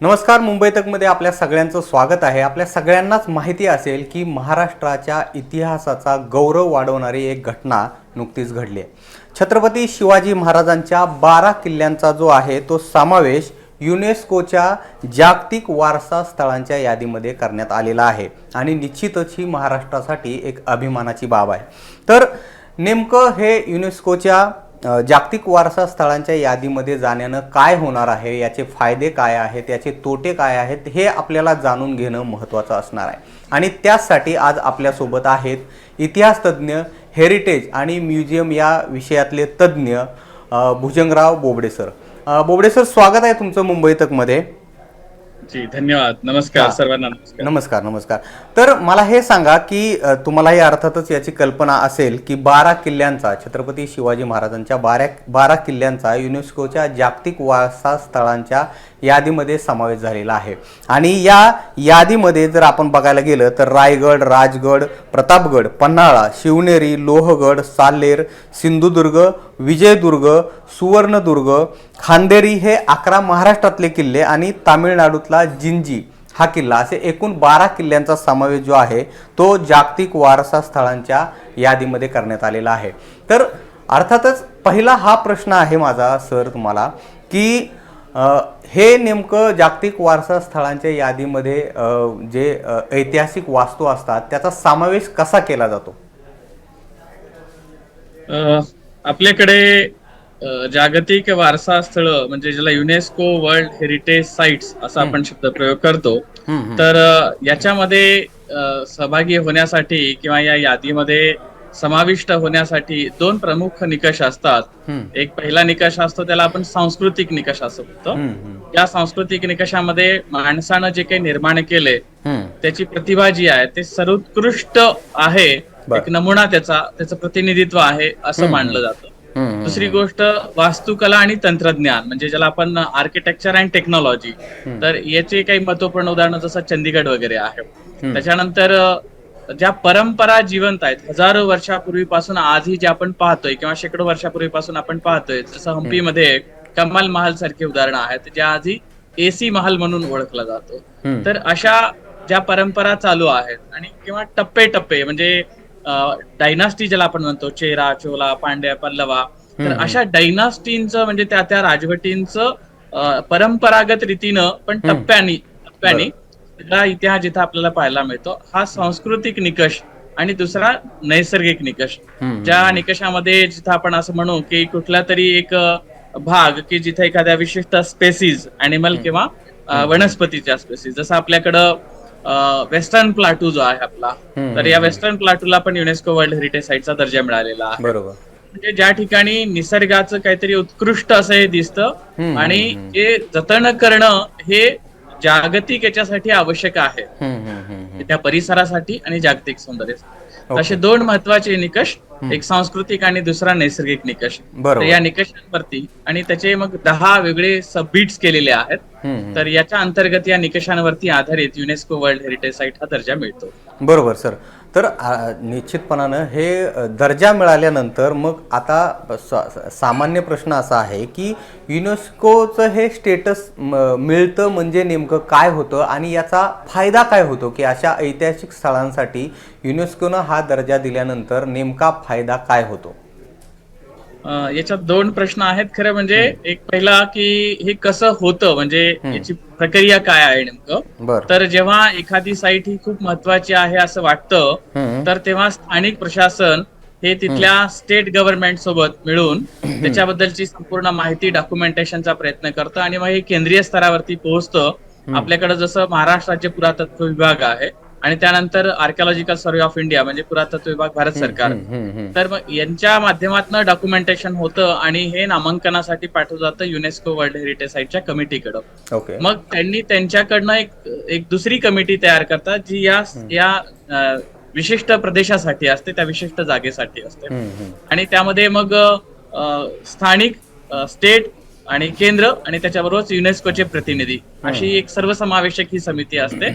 नमस्कार मुंबई तकमध्ये आपल्या सगळ्यांचं स्वागत आहे. आपल्या सगळ्यांनाच माहिती असेल की महाराष्ट्राच्या इतिहासाचा गौरव वाढवणारी एक घटना नुकतीच घडली आहे. छत्रपती शिवाजी महाराजांच्या बारा किल्ल्यांचा जो आहे तो समावेश युनेस्कोच्या जागतिक वारसा स्थळांच्या यादीमध्ये करण्यात आलेला आहे आणि निश्चितच ही महाराष्ट्रासाठी एक अभिमानाची बाब आहे. तर नेमकं हे युनेस्कोच्या जागतिक वारसा स्थळांच्या यादीमध्ये जाण्यानं काय होणार आहे याचे फायदे काय आहेत याचे तोटे काय आहेत हे आपल्याला जाणून घेणं महत्त्वाचं असणार आहे. आणि त्याचसाठी आज आपल्यासोबत आहेत इतिहासतज्ज्ञ हेरिटेज आणि म्युझियम या विषयातले तज्ज्ञ भुजंगराव बोबडे सर. बोबडे सर स्वागत आहे तुमचं मुंबई तकमध्ये. जी धन्यवाद. नमस्कार हा. सर्वांना नमस्कार. नमस्कार नमस्कार. तर मला हे सांगा की अ, तुम्हालाही अर्थातच याची कल्पना असेल की बारा किल्ल्यांचा छत्रपती शिवाजी महाराजांच्या बारा बारा किल्ल्यांचा युनेस्कोच्या जागतिक वारसा स्थळांच्या यादीमध्ये समावेश झालेला आहे. आणि या यादीमध्ये जर आपण बघायला गेलं तर रायगड राजगड प्रतापगड पन्हाळा शिवनेरी लोहगड सालेर सिंधुदुर्ग विजयदुर्ग सुवर्णदुर्ग खांदेरी हे अकरा महाराष्ट्रातले किल्ले आणि तामिळनाडूतला जिंजी हा किल्ला. असे एकूण बारा किल्ल्यांचा समावेश जो आहे तो जागतिक वारसा स्थळांच्या यादीमध्ये करण्यात आलेला आहे. तर अर्थातच पहिला हा प्रश्न आहे माझा सर तुम्हाला की हे नेमकं जागतिक वारसा स्थळांच्या यादीमध्ये जे ऐतिहासिक वास्तू असतात त्याचा समावेश कसा केला जातो? आपल्याकडे जागतिक वारसा स्थळ म्हणजे ज्याला युनेस्को वर्ल्ड हेरिटेज साइट्स असा आपण शब्द प्रयोग करतो तर याच्यामध्ये सहभागी होण्यासाठी किंवा या यादीमध्ये समाविष्ट होण्यासाठी दोन प्रमुख निकष असतात. एक पहिला निकष असतो त्याला आपण सांस्कृतिक निकष असं म्हणतो. या सांस्कृतिक निकषामध्ये माणसानं जे काही निर्माण केले. त्याची प्रतिभा जी आहे ते सर्वोत्कृष्ट आहे. एक नमुना त्याचा त्याचं प्रतिनिधित्व आहे असं मानलं जातं. दुसरी गोष्ट वास्तुकला आणि तंत्रज्ञान म्हणजे ज्याला आपण आर्किटेक्चर अँड टेक्नॉलॉजी तर याचे काही महत्त्वपूर्ण उदाहरणं जसं चंदीगड वगैरे आहे. त्याच्यानंतर ज्या परंपरा जिवंत आहेत हजारो वर्षापूर्वीपासून आजही जे आपण पाहतोय किंवा शेकडो वर्षापूर्वीपासून आपण पाहतोय जसं हम्पीमध्ये कमाल महाल सारखी उदाहरणं आहेत ज्या आधी एसी महाल म्हणून ओळखला जातो. तर अशा ज्या परंपरा चालू आहेत आणि किंवा टप्पे टप्पे म्हणजे डायनास्टी ज्याला आपण म्हणतो चेरा चोला पांड्या पल्लवा तर अशा डायनास्टींचं म्हणजे त्या त्या राजवटींचं परंपरागत रीतीनं पण टप्प्यानी टप्प्यानी सगळा इतिहास जिथं आपल्याला पाहायला मिळतो हा सांस्कृतिक निकष आणि दुसरा नैसर्गिक निकष. ज्या निकषामध्ये जिथं आपण असं म्हणू की कुठला तरी एक भाग की जिथे एखाद्या विशिष्ट स्पेसीज अॅनिमल किंवा वनस्पतीच्या स्पेसीज जसं आपल्याकडं वेस्टर्न प्लाटू जो आहे आपला. तर या वेस्टर्न प्लाटूला पण युनेस्को वर्ल्ड हेरिटेज साईटचा दर्जा मिळालेला आहे. बरोबर. म्हणजे ज्या ठिकाणी निसर्गाचं काहीतरी उत्कृष्ट असं हे दिसतं आणि हे जतन करणं हे जागतिक याच्यासाठी आवश्यक आहे. त्या परिसरासाठी आणि जागतिक सौंदर्यासाठी. असे दोन महत्त्वाचे निकष एक सांस्कृतिक आणि दुसरा नैसर्गिक निकष. तर या निकषांवरती आणि त्याचे मग दहा वेगळे सबबिट्स केलेले आहेत. तर याच्या अंतर्गत या निकषांवरती आधारित युनेस्को वर्ल्ड हेरिटेज साईट हा दर्जा मिळतो. बरोबर सर. तर निश्चितपणानं हे दर्जा मिळाल्यानंतर मग आता स- सामान्य प्रश्न असा आहे की युनेस्कोचं हे स्टेटस मिळतं म्हणजे नेमकं काय होतं आणि याचा फायदा काय होतो? की अशा ऐतिहासिक स्थळांसाठी युनेस्कोनं हा दर्जा दिल्यानंतर नेमका फायदा काय होतो? याच्यात दोन प्रश्न आहेत. खरं म्हणजे एक पहिला की हे कसं होतं? म्हणजे याची प्रक्रिया काय आहे नेमकं? तर जेव्हा एखादी साईट ही खूप महत्वाची आहे असं वाटतं. तर तेव्हा स्थानिक प्रशासन हे तिथल्या स्टेट गव्हर्नमेंट सोबत मिळून त्याच्याबद्दलची संपूर्ण माहिती डॉक्युमेंटेशनचा प्रयत्न करतं आणि मग हे केंद्रीय स्तरावरती पोहोचतं. आपल्याकडे जसं महाराष्ट्र राज्य पुरातत्व विभाग आहे आणि त्यानंतर आर्किओलॉजिकल सर्व्हे ऑफ इंडिया म्हणजे पुरातत्व विभाग भारत सरकार. तर मग यांच्या माध्यमातून डॉक्युमेंटेशन होतं आणि हे नामांकनासाठी पाठवलं जातं युनेस्को वर्ल्ड हेरिटेज साईटच्या कमिटीकडं मग त्यांनी त्यांच्याकडनं एक एक दुसरी कमिटी तयार करतात जी या या विशिष्ट प्रदेशासाठी असते त्या विशिष्ट जागेसाठी असते. आणि त्यामध्ये मग स्थानिक स्टेट आणि केंद्र आणि त्याच्याबरोबरच युनेस्कोचे प्रतिनिधी अशी एक सर्वसमावेशक ही समिती असते.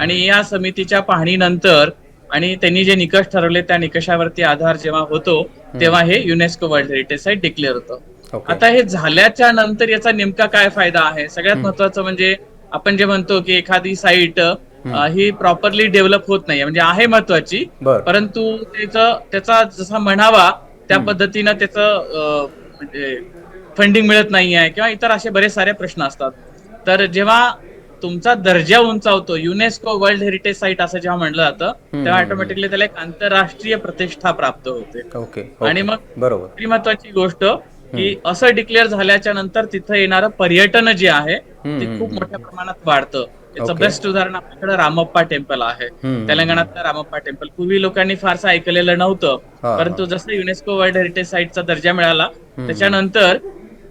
आणि या समितीच्या पाहणीनंतर आणि त्यांनी जे निकष ठरवले त्या निकषावरती आधार जेव्हा होतो तेव्हा हे UNESCO world heritage site declare होतं. आता हे झाल्याच्यानंतर याचा नेमका काय फायदा आहे? सगळ्यात महत्वाचं म्हणजे आपण जे म्हणतो की एखादी साईट ही प्रॉपरली डेव्हलप होत नाही म्हणजे आहे महत्वाची परंतु त्याचं त्याचा जसा म्हणावा त्या पद्धतीनं त्याचं म्हणजे फंडिंग मिळत नाही आहे किंवा इतर असे बरेच सारे प्रश्न असतात. तर जेव्हा तुमचा दर्जा उंचावतो युनेस्को वर्ल्ड हेरिटेज साईट असं जेव्हा म्हणलं जातं तेव्हा ऑटोमॅटिकली त्याला एक आंतरराष्ट्रीय प्रतिष्ठा प्राप्त होते. ओके आणि. मग बरोबर. महत्वाची गोष्ट की असं डिक्लेअर झाल्याच्यानंतर तिथं येणारं पर्यटन जे आहे ते खूप मोठ्या प्रमाणात वाढतं. याचं Okay. बेस्ट उदाहरण आपल्याकडे रामप्पा टेम्पल आहे. तेलंगणातलं रामप्पा टेम्पल पूर्वी लोकांनी फारसं ऐकलेलं नव्हतं. परंतु जसं युनेस्को वर्ल्ड हेरिटेज साईटचा दर्जा मिळाला त्याच्यानंतर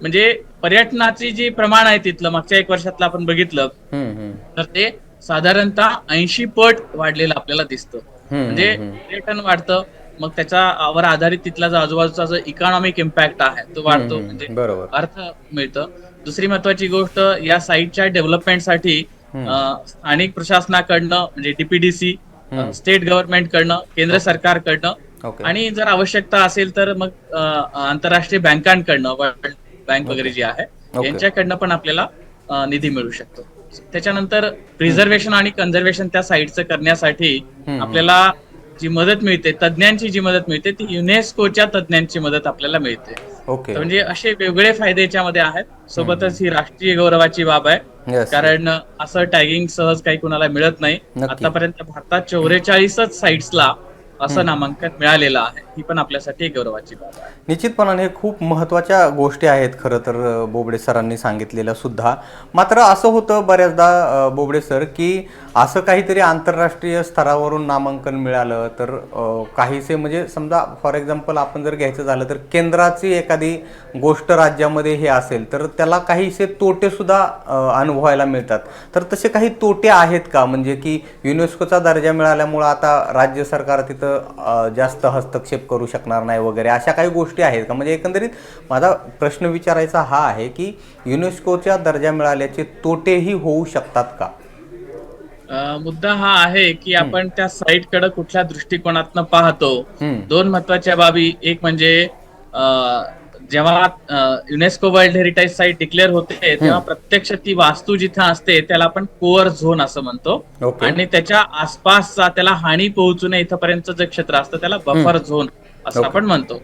म्हणजे पर्यटनाची जी प्रमाण आहे तिथलं मागच्या एक वर्षातलं आपण बघितलं. तर ते साधारणतः ऐंशी पट वाढलेलं आपल्याला दिसतं. म्हणजे पर्यटन वाढतं मग त्याच्यावर आधारित तिथला जो आजूबाजूचा जो इकॉनॉमिक इम्पॅक्ट आहे तो वाढतो. म्हणजे अर्थ मिळतं. दुसरी महत्वाची गोष्ट या साईटच्या डेव्हलपमेंटसाठी स्थानिक प्रशासनाकडनं म्हणजे डीपीडीसी स्टेट गव्हर्नमेंट कडनं केंद्र सरकारकडनं आणि जर आवश्यकता असेल तर मग आंतरराष्ट्रीय बँकांकडनं वर्ल्ड बँक वगैरे जी आहे. यांच्याकडनं पण आपल्याला निधी मिळू शकतो. त्याच्यानंतर प्रिझर्वेशन आणि कन्झर्वेशन त्या साईटचं करण्यासाठी आपल्याला जी मदत मिळते तज्ज्ञांची जी मदत मिळते ती युनेस्कोच्या तज्ज्ञांची मदत आपल्याला मिळते. ओके. म्हणजे असे वेगवेगळे फायदे याच्यामध्ये आहेत. सोबतच ही राष्ट्रीय गौरवाची बाब आहे. Yes. कारण असं टॅगिंग सहज काही कुणाला मिळत नाही. आतापर्यंत भारतात चौवेचाळीसच साईट्सला असं नामांकन मिळालेलं आहे. ही पण आपल्यासाठी एक गौरवाची बाब आहे. निश्चितपणाने हे खूप महत्त्वाच्या गोष्टी आहेत खरं तर बोबडे सरांनी सांगितलेल्या सुद्धा. मात्र असं होतं बऱ्याचदा बोबडे सर की असं काहीतरी आंतरराष्ट्रीय स्तरावरून नामांकन मिळालं तर काहीसे म्हणजे समजा फॉर एक्झाम्पल आपण जर घ्यायचं झालं तर केंद्राची एखादी गोष्ट राज्यामध्ये हे असेल तर त्याला काहीसे तोटे सुद्धा अ, अनुभवायला मिळतात. तर तसे काही तोटे आहेत का? म्हणजे की युनेस्कोचा दर्जा मिळाल्यामुळं आता राज्य सरकार तिथं जास्त हस्तक्षेप करू शकणार नाही वगैरे अशा काही गोष्टी आहेत का? म्हणजे एकंदरीत माझा प्रश्न विचारायचा हा आहे की युनेस्कोचा दर्जा मिळाल्याचे तोटेही होऊ शकतात का? मुद्दा हा आहे की आपण त्या साईटकडे कुठल्या दृष्टिकोनातनं पाहतो. दोन महत्त्वाच्या बाबी. एक म्हणजे जेव्हा UNESCO world heritage site declare होते तेव्हा प्रत्यक्ष ती वास्तू जिथे असते त्याला आपण कोअर झोन असं म्हणतो. आणि त्याच्या आसपासचा त्याला हानी पोहोचू नये इथपर्यंत जे क्षेत्र असतं त्याला बफर झोन असं. आपण म्हणतो.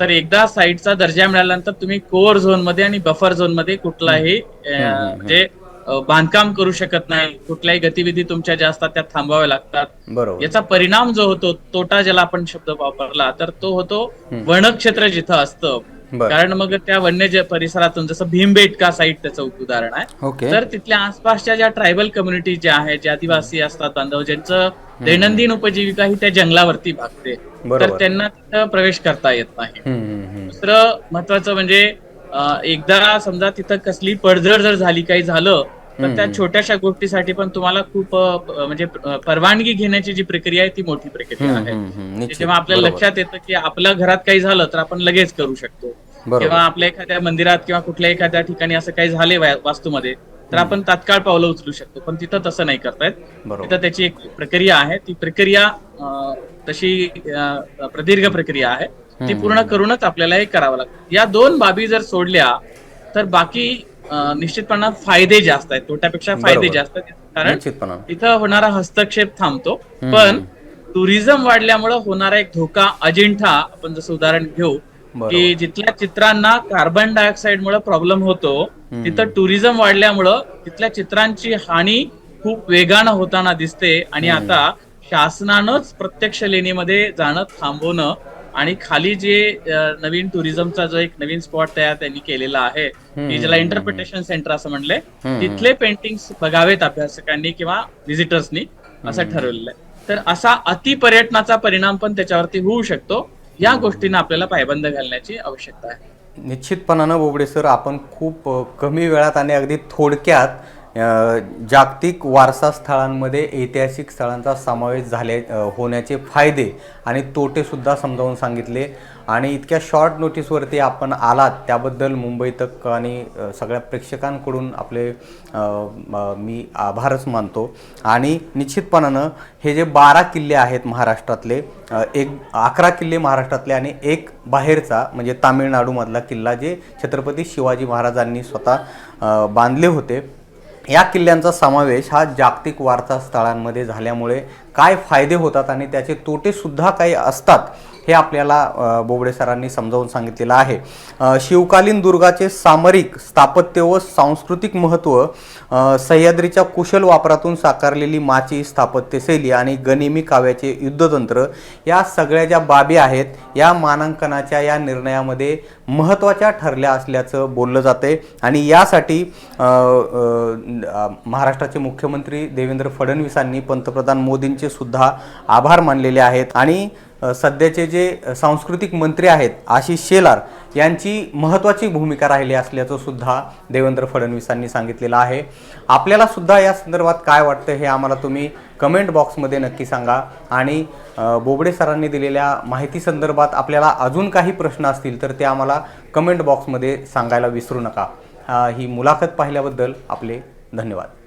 तर एकदा साईटचा दर्जा मिळाल्यानंतर तुम्ही कोअर झोनमध्ये आणि बफर झोनमध्ये कुठलाही म्हणजे बांधकाम करू शकत नाही. कुठल्याही गतिविधी तुमच्या ज्या असतात त्या थांबवाव्या लागतात. याचा परिणाम जो होतो तोटा ज्याला आपण शब्द वापरला तर तो होतो वनक्षेत्र जिथं असतं. कारण मग त्या वन्य परिसरातून जसं भीमबेटका साईट त्याचं उदाहरण आहे. तर तिथल्या आसपासच्या ज्या ट्रायबल कम्युनिटी ज्या आहेत जे आदिवासी असतात बांधव ज्यांचं दैनंदिन उपजीविका ही त्या जंगलावरती भागते तर. त्यांना तिथं प्रवेश करता येत नाही. दुसरं महत्वाचं म्हणजे एकदा समजा तिथं कसली पडझड जर झाली काही झालं तर त्या छोट्याशा गोष्टीसाठी पण तुम्हाला खूप म्हणजे परवानगी घेण्याची जी प्रक्रिया आहे ती मोठी प्रक्रिया आहे. म्हणजे. जेव्हा आपल्याला. लक्षात येतं की आपल्या घरात काही झालं तर आपण लगेच करू शकतो. किंवा आपल्या एखाद्या मंदिरात किंवा कुठल्या एखाद्या ठिकाणी असं काही झाले वास्तूमध्ये तर आपण तात्काळ पावलं उचलू शकतो. पण तिथं तसं नाही करतायत. तिथं त्याची एक प्रक्रिया आहे. ती प्रक्रिया तशी प्रदीर्घ प्रक्रिया आहे. ती पूर्ण करूनच आपल्याला हे करावं लागतं. या दोन बाबी जर सोडल्या तर बाकी निश्चितपणे फायदे जास्त आहेत. तोट्यापेक्षा फायदे. जास्त आहेत. कारण तिथं होणारा हस्तक्षेप थांबतो. पण टुरिझम वाढल्यामुळे होणारा एक धोका अजिंठा आपण जसं उदाहरण घेऊ. की जिथल्या चित्रांना कार्बन डायऑक्साईड मुळे प्रॉब्लेम होतो तिथं टुरिझम वाढल्यामुळं तिथल्या चित्रांची हानी खूप वेगानं होताना दिसते. आणि आता शासनानंच प्रत्यक्ष लेणीमध्ये जाणं थांबवणं आणि खाली जे नवीन टुरिझमचा जो एक नवीन स्पॉट तयार त्यांनी केलेला आहे की ज्याला इंटरप्रिटेशन सेंटर असं म्हणलंय तिथले पेंटिंग्स बघावेत अभ्यासकांनी किंवा व्हिजिटर्सनी असं ठरवलेलं आहे. तर असा अतिपर्यटनाचा परिणाम पण त्याच्यावरती होऊ शकतो या गोष्टींना आपल्याला पायबंद घालण्याची आवश्यकता आहे. निश्चितपणानं बोबडे सर आपण खूप कमी वेळात आणि अगदी थोडक्यात जागतिक वारसा स्थळांमध्ये ऐतिहासिक स्थळांचा समावेश झाले होण्याचे फायदे आणि तोटेसुद्धा समजावून सांगितले. आणि इतक्या शॉर्ट नोटीसवरती आपण आलात त्याबद्दल मुंबई तक आणि सगळ्या प्रेक्षकांकडून आपले मी आभारच मानतो. आणि निश्चितपणानं हे जे बारा किल्ले आहेत महाराष्ट्रातले एक अकरा किल्ले महाराष्ट्रातले आणि एक बाहेरचा म्हणजे तामिळनाडूमधला किल्ला जे छत्रपती शिवाजी महाराजांनी स्वतः बांधले होते या किल्ल्यांचा समावेश हा जागतिक वारसा स्थळांमध्ये झाल्यामुळे काय फायदे होतात आणि त्याचे तोटेसुद्धा काही असतात? हे आपल्याला बोबडे सरांनी समजावून सांगितलेलं आहे. शिवकालीन दुर्गाचे सामरिक स्थापत्य व सांस्कृतिक महत्त्व सह्याद्रीच्या कुशल वापरातून साकारलेली माची स्थापत्यशैली आणि गनिमी काव्याचे युद्धतंत्र या सगळ्या ज्या बाबी आहेत या मानांकनाच्या या निर्णयामध्ये महत्त्वाच्या ठरल्या असल्याचं बोललं जाते आणि यासाठी महाराष्ट्राचे मुख्यमंत्री देवेंद्र फडणवीसांनी पंतप्रधान मोदींचे सुद्धा आभार मानलेले आहेत. आणि सध्याचे जे सांस्कृतिक मंत्री आहेत आशिष शेलार यांची महत्त्वाची भूमिका राहिली असल्याचं सुद्धा देवेंद्र फडणवीसांनी सांगितलेलं आहे. आपल्याला सुद्धा या संदर्भात काय वाटतं हे आम्हाला तुम्ही कमेंट बॉक्समध्ये नक्की सांगा. आणि बोबडे सरांनी दिलेल्या माहिती संदर्भात आपल्याला अजून काही प्रश्न असतील तर ते आम्हाला कमेंट बॉक्समध्ये सांगायला विसरू नका. ही मुलाखत पाहिल्याबद्दल आपले धन्यवाद.